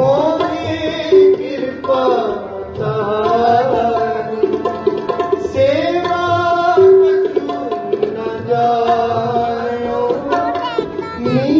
ਮੋਹੀ ਕਿਰਪਾ ਤਾਰਨ ਸੇਵਾ ਕਛੂ ਨਾ ਜਾਇਓ। ਨੀ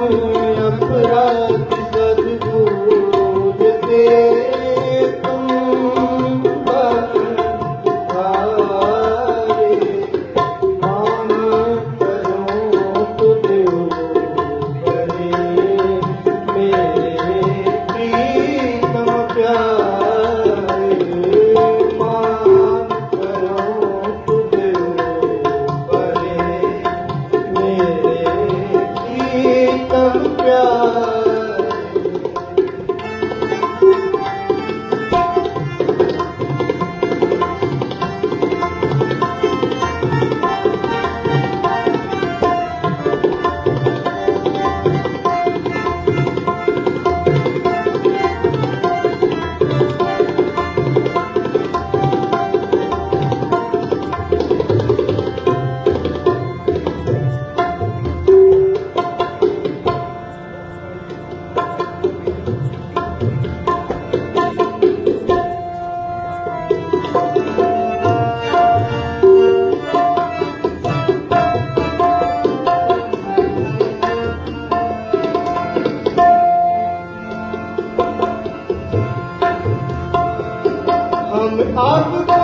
अपराध no. Harvard